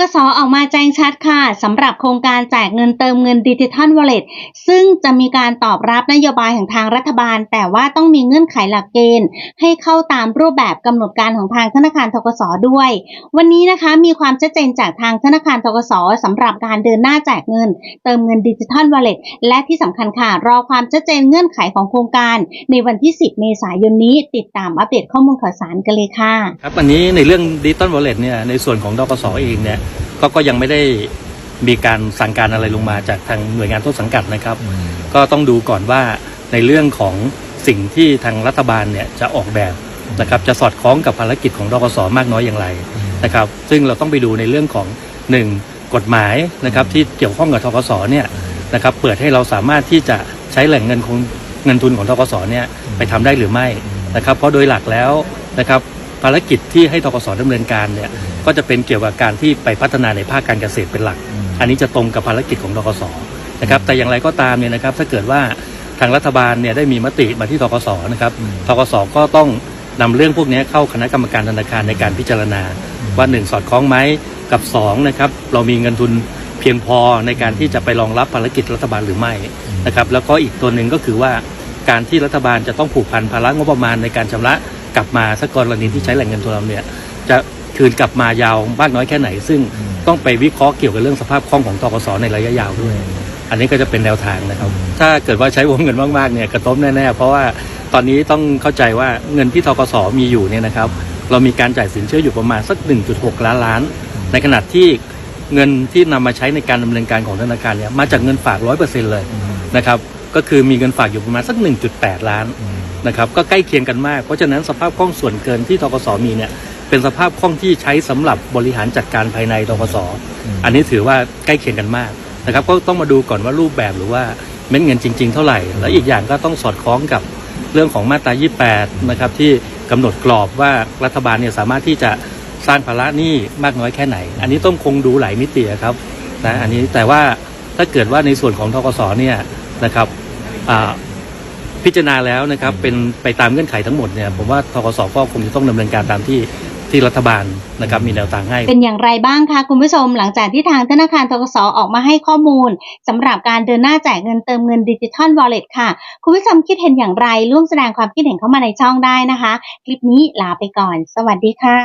กสออกมาแจ้งชัดค่ะสำหรับโครงการแจกเงินเติมเงินดิจิทัลวอลเล็ตซึ่งจะมีการตอบรับนโยบายของทางรัฐบาล แต่ว่าต้องมีเงื่อนไขหลักเกณฑ์ ให้เข้าตามรูปแบบกำหนดการของทางธนาคารทกสด้วย วันนี้นะคะมีความชัดเจนจากทางธนาคารทกสสำหรับการเดินหน้าแจกเงิน เติมเงินดิจิทัลวอลเล็ตและที่สำคัญค่ะรอความชัดเจนเงื่อนไขของโครงการ ในวันที่ 10 เมษายนนี้ ติดตามอัปเดตข้อมูลข่าวสารกันเลยค่ะครับอันนี้ในเรื่องดิจิตอลวอลเล็ตเนี่ยในส่วนของดกสเองเนี่ยก็ก็ยังไม่ได้มีการสั่งการอะไรลงมาจากทางหน่วยงานต้นสังกัดนะครับ ก็ต้องดูก่อนว่าในเรื่องของสิ่งที่ทางรัฐบาลเนี่ยจะออกแบบนะครับจะสอดคล้องกับภารกิจของดกสมากน้อยอย่างไรนะครับ ซึ่งเราต้องไปดูในเรื่องของหนึ่งกฎหมายนะครับที่เกี่ยวข้องกับทกสเนี่ยนะครับเปิดให้เราสามารถที่จะใช้แหล่งเงินของเงินทุนของทกสเนี่ยไปทำได้หรือไม่นะครับ เพราะโดยหลักแล้วนะครับ ภารกิจที่ให้ทกสดำเนินการเนี่ยก็จะเป็นเกี่ยวกับการที่ไปพัฒนาในภาคการเกษตรเป็นหลัก อันนี้จะตรงกับภารกิจของทกสนะครับแต่อย่างไรก็ตามเนี่ยนะครับถ้าเกิดว่าทางรัฐบาลเนี่ยได้มีมติมาที่ทกสนะครับทกสก็ต้องนำเรื่องพวกนี้เข้าคณะกรรมการธนาคารในการพิจารณา ว่าหนึ่งสอดคล้องไหมกับสองนะครับเรามีเงินทุนเพียงพอในการที่จะไปรองรับภารกิจรัฐบาลหรือไม่นะครับแล้วก็อีกตัวหนึ่งก็คือว่าการที่รัฐบาลจะต้องผูกพันภาระงบประมาณในการชำระ กลับมาสักกรณีที่ใช้แหล่งเงินทุนเราเนี่ยจะคืนกลับมายาวมากน้อยแค่ไหน ซึ่งต้องไปวิเคราะห์เกี่ยวกับเรื่องสภาพคล่องของทกสในระยะยาวด้วย อันนี้ก็จะเป็นแนวทางนะครับ ถ้าเกิดว่าใช้วงเงินมากๆเนี่ยกระทบแน่ๆเพราะว่าตอนนี้ต้องเข้าใจว่าเงินที่ทกสมีอยู่เนี่ยนะครับ เรามีการจ่ายสินเชื่ออยู่ประมาณสัก 1.6 ล้านล้าน ในขณะที่เงินที่นำมาใช้ในการดำเนินการของธนาคารเนี่ยมาจากเงินฝาก100%เลยนะครับ ก็คือมีเงินฝากอยู่ประมาณสัก 1.8 ล้านนะครับก็ใกล้เคียงกันมาก เพราะฉะนั้นสภาพคล่องส่วนเกินที่ทกสมีเนี่ยเป็นสภาพคล่องที่ใช้สำหรับบริหารจัดการภายในทกสอันนี้ถือว่าใกล้เคียงกันมากนะครับก็ต้องมาดูก่อนว่ารูปแบบหรือว่าเม็ดเงินจริง ๆ เท่าไหร่ และอีกอย่างก็ต้องสอดคล้องกับเรื่องของมาตรา 28 นะครับที่กำหนดกรอบว่ารัฐบาลเนี่ยสามารถที่จะสร้างภาระหนี้มากน้อยแค่ไหน อันนี้ต้องคงดูหลายมิติอะครับนะอันนี้แต่ว่าถ้าเกิดว่าในส่วนของทกสเนี่ยนะครับอ่า พิจารณาแล้วนะครับเป็นไปตามเงื่อนไขทั้งหมดเนี่ยผมว่าทกสก็คงจะต้องดำเนินการตามที่ที่รัฐบาลนะครับมีแนวทางให้ เป็นอย่างไรบ้างคะคุณผู้ชม หลังจากที่ทางธนาคารทกสออกมาให้ข้อมูลสำหรับการเดินหน้าแจกเงินเติมเงินดิจิทัลวอลเล็ตค่ะ คุณผู้ชมคิดเห็นอย่างไร ร่วมแสดงความคิดเห็นเข้ามาในช่องได้นะคะ คลิปนี้ลาไปก่อน สวัสดีค่ะ